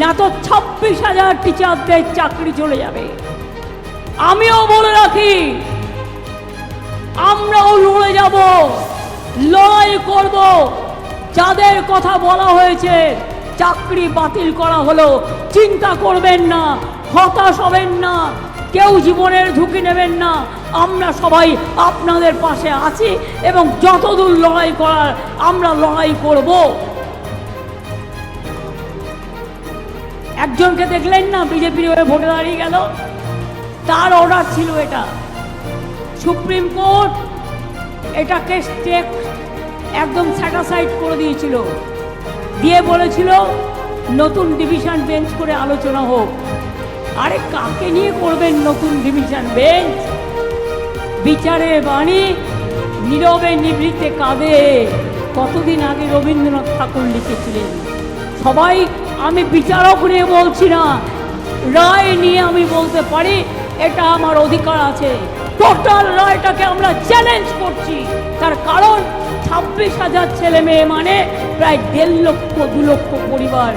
না তো ছাব্বিশ হাজার টিচারদের চাকরি চলে যাবে। আমিও বলে রাখি, আমরাও লড়ে যাব, লড়াই করব। যাদের কথা বলা হয়েছে, চাকরি বাতিল করা হলো, চিন্তা করবেন না, হতাশ হবেন না, কেউ জীবনের ঝুঁকি নেবেন না। আমরা সবাই আপনাদের পাশে আছি এবং যতদূর লড়াই করার আমরা লড়াই করব। একজনকে দেখলেন না, বিজেপির হয়ে ভোটে দাঁড়িয়ে গেল। তার অর্ডার ছিল এটা। সুপ্রিম কোর্ট এটাকে স্টেক একদম স্যাটাসাইড করে দিয়েছিল। দিয়ে বলেছিল, নতুন ডিভিশন বেঞ্চ করে আলোচনা হোক। আরে, কাকে নিয়ে করবেন নতুন ডিভিশন বেঞ্চ বিচারে বাণী, নীরবে নিভৃতে কাঁদে কতদিন আগে রবীন্দ্রনাথ ঠাকুর লিখেছিলেন? সবাই আমি বিচারক নিয়ে বলছি না। রায় নিয়ে আমি বলতে পারি, এটা আমার অধিকার আছে। টোটাল রায়টাকে আমরা চ্যালেঞ্জ করছি। তার কারণ, ছাব্বিশ হাজার ছেলে মেয়ে মানে প্রায় দেড় লক্ষ, দু লক্ষ পরিবার।